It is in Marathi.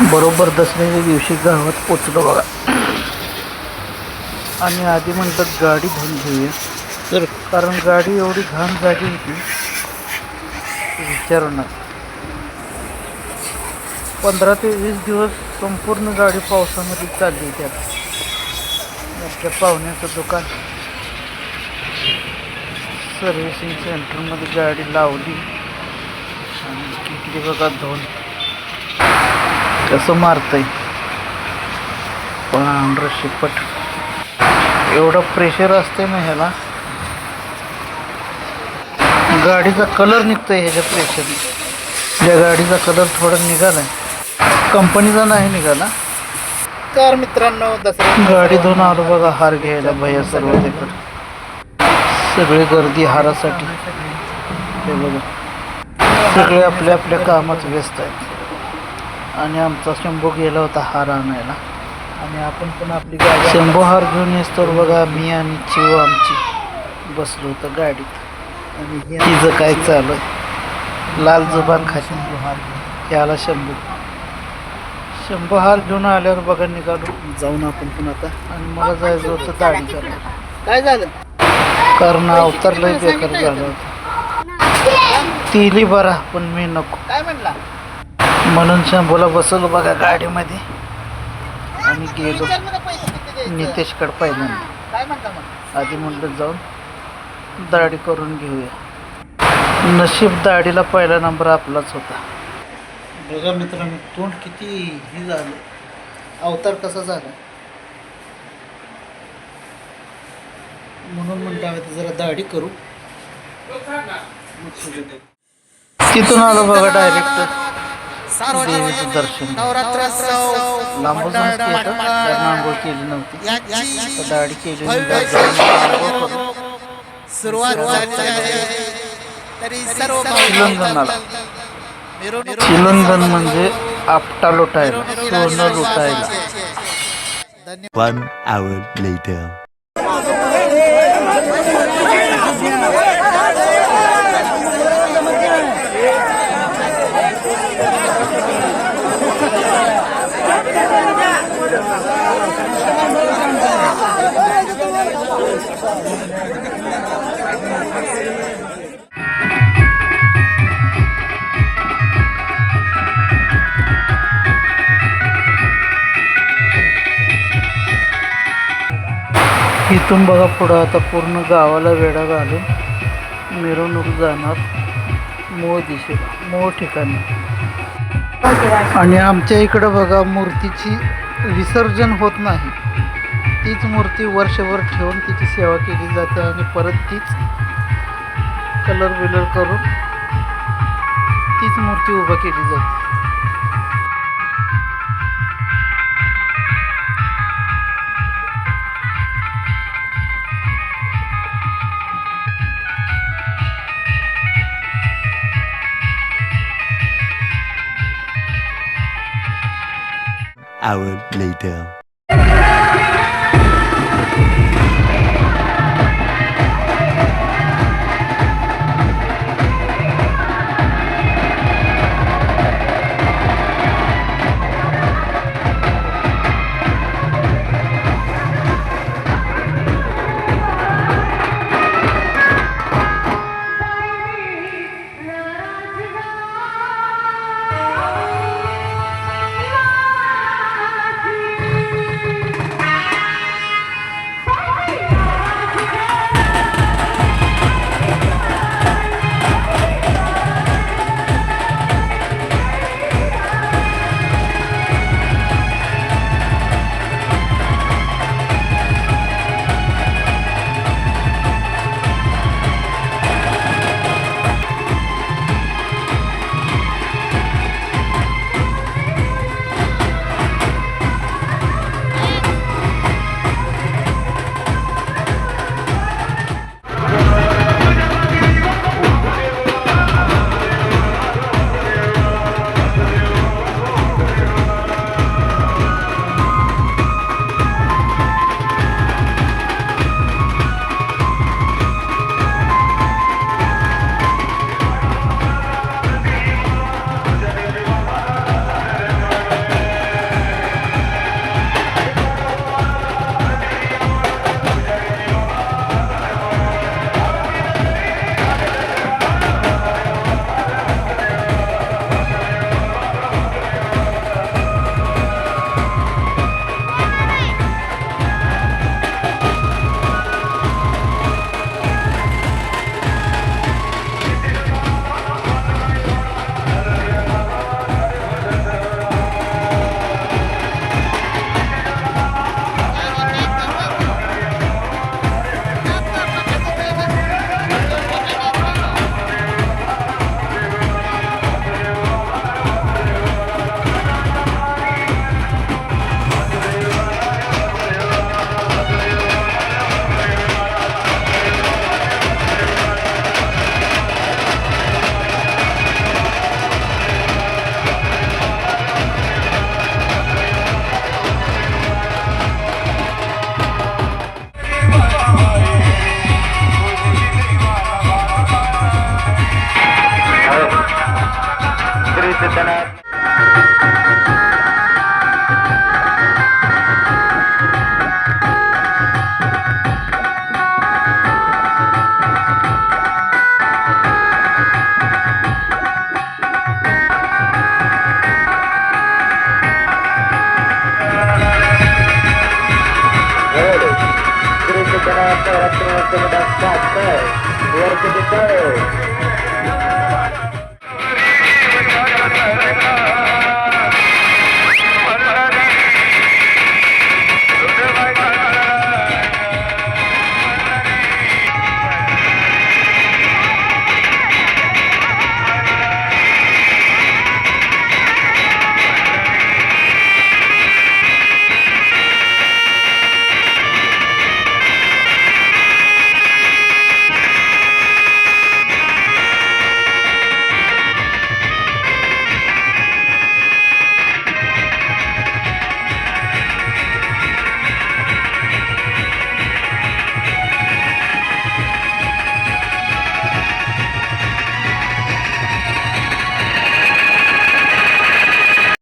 बरोबर दसऱ्याच्या दिवशी गावात पोचलो बघा. आणि आधी म्हणतात गाडी धुवून घेऊया. तर कारण गाडी एवढी घाण झाली होती विचारू नका. पंधरा ते वीस दिवस संपूर्ण गाडी पावसामध्ये चालली होती आपल्या पाहुण्याचं दुकान. सर्व्हिसिंग सेंटरमध्ये गाडी लावली. आणि किती बघा धुवून कसं मारतंय. पांढरं शिपट एवढं प्रेशर असते ना ह्याला. गाडीचा कलर निघतोय ह्याच्या प्रेशरने ज्या गाडीचा कलर थोडा निघालाय. कंपनीचा नाही निघाला. तर मित्रांनो दसरा गाडी धुवून आलो बघा हार घ्यायला भैया सर्व तिकडे सगळी गर्दी हारासाठी. हे बघा. सगळे आपल्या आपल्या कामात व्यस्त आहेत. आणि आमचा शंभू गेला होता हार आणायला आणि आपण पण आपली गाडी शंभू हार घेऊन येतो बघा मी आणि चिव आमची बसलो होतो गाडीत. आणि तिचं काय चालू आहे लाल जुबान खाशी हार याला शंभू. शंभू हार घेऊन आल्यावर बघा निघालो. जाऊन आपण पण आता. आणि मला जायचं होतं दाढी करायला. काय झालं? कारण अवतार लय बेकार झालं होतं. तिली बरा पण मी नको. काय म्हणला? म्हणून शंभूला बसवलं बघा गाडीमध्ये. आणि गेलो. नितेशकडे पहिल्यांदा. म्हणता आधी म्हणलं जाऊन दाढी करून घेऊया. नशीब दाढीला पहिला नंबर आपलाच होता. बघा मित्रांनो तोंड किती हे झालं. अवतार कसा झाला? म्हणून म्हणलं आता जरा दाढी करू. तिथून आलो बघा डायरेक्ट देवीचं दर्शन. नवरात्रोत्सव लांबून आंघोळ केली नव्हती. दाढी केली सुरुवात झाली आहे. तरी सर्व शिलंगणाला शिलंगण म्हणजे आपटा लोटायला सोनं लुटायला. One hour later. इथून बघा पुढं आता पूर्ण गावाला वेढा घालून मिरवणूक जाणार मूळ दिशेला मूळ ठिकाणी. आणि आमच्या इकडं बघा मूर्तीची विसर्जन होत नाही. तीच मूर्ती वर्षभर ठेवून तिची सेवा केली जाते आणि परत तीच कलर बिलर करून तीच मूर्ती उभा केली जाते Hour later. Yeah! There it is. Critical to the Sir?